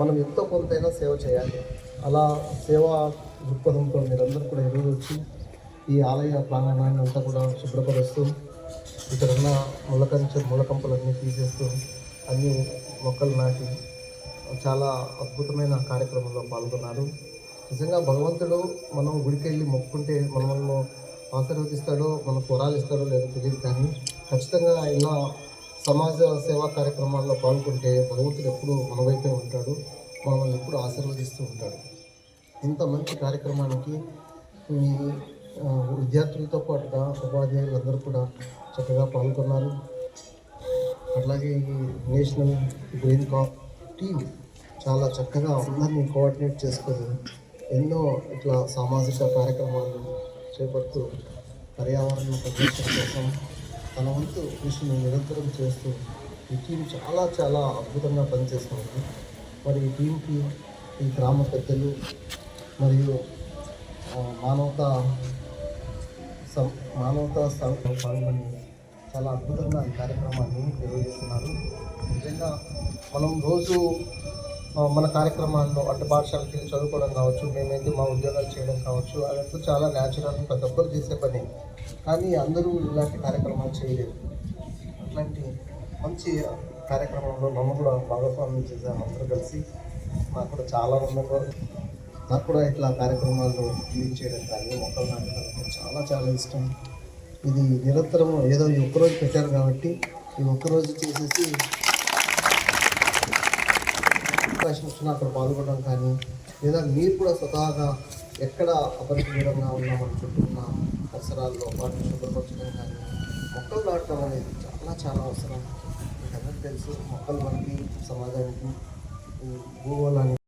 మనం ఎంతో కొంతైనా సేవ చేయాలి. అలా సేవా దృక్పథంతో మీరందరూ కూడా ఈరోజు వచ్చి ఈ ఆలయ ప్రాంగణాన్ని అంతా కూడా శుభ్రపరుస్తూ ఇక్కడ ఉన్న ములకంచ ములకంపలన్నీ తీసేస్తూ అన్ని మొక్కలు నాటి చాలా అద్భుతమైన కార్యక్రమంలో పాల్గొన్నారు. నిజంగా భగవంతుడు మనం గుడికి వెళ్ళి మొక్కుంటే మనల్ని ఆశీర్వదిస్తాడో మనకు వరాలు ఇస్తాడో లేదో తెలియదు కానీ ఖచ్చితంగా ఇలా సమాజ సేవా కార్యక్రమాల్లో పాల్గొంటే భగవంతుడు ఎప్పుడు మన వైపే ఉంటాడు మనల్ని ఎప్పుడు ఆశీర్వదిస్తూ ఉంటాడు. ఇంత మంచి కార్యక్రమానికి మీ విద్యార్థులతో పాటుగా ఉపాధ్యాయులందరూ కూడా చక్కగా పాల్గొన్నారు. అట్లాగే ఈ నేషనల్ గ్రీన్ కాప్ టీం చాలా చక్కగా అందరినీ కోఆర్డినేట్ చేసుకొని ఎన్నో ఇట్లా సామాజిక కార్యక్రమాలు చేపడుతూ పర్యావరణ పరిరక్షణ కోసం తన వంతు కృషిని నిరంతరం చేస్తూ ఈ టీం చాలా చాలా అద్భుతంగా పనిచేస్తుంది. మరి ఈ టీంకి ఈ గ్రామ పెద్దలు మరియు మానవత మానవతా సం- మానవతా సంఘం పాల్గొని చాలా అద్భుతంగా ఈ కార్యక్రమాన్ని నిర్వహిస్తున్నారు. నిజంగా మనం రోజు మన కార్యక్రమాల్లో అంటే పాఠశాలకి వెళ్ళి చదువుకోవడం కావచ్చు మేమైతే మా ఉద్యోగాలు చేయడం కావచ్చు అదంతా చాలా న్యాచురల్ ప్రతి ఒక్కరు చేసే పని. కానీ అందరూ ఇలాంటి కార్యక్రమాలు చేయలేరు అట్లాంటి మంచి కార్యక్రమంలో మమ్మల్ని కూడా భాగస్వామ్యం చేశాను అందరూ కలిసి. నాకు కూడా చాలా ఆనందంగా నాకు కూడా ఇట్లా కార్యక్రమాల్లో క్లీన్ చేయడం కానీ మొక్కలు నాటడం కానీ చాలా చాలా ఇష్టం. ఇది నిరంతరం ఏదో ఈ ఒక్కరోజు పెట్టారు కాబట్టి ఈ ఒక్కరోజు చేసేసి అవకాశం వచ్చినా అక్కడ పాల్గొనడం కానీ లేదా మీరు కూడా స్వతహాగా ఎక్కడ అపరిశుభ్రంగా ఉన్నాం మన చుట్టూ ఉన్న పరిసరాల్లో వాటిని శుభ్రపరచడం కానీ మొక్కలు నాటడం అనేది చాలా చాలా అవసరం. మీకు అందరికీ తెలుసు మొక్కలు మనకి సమాజానికి భూగోళానికి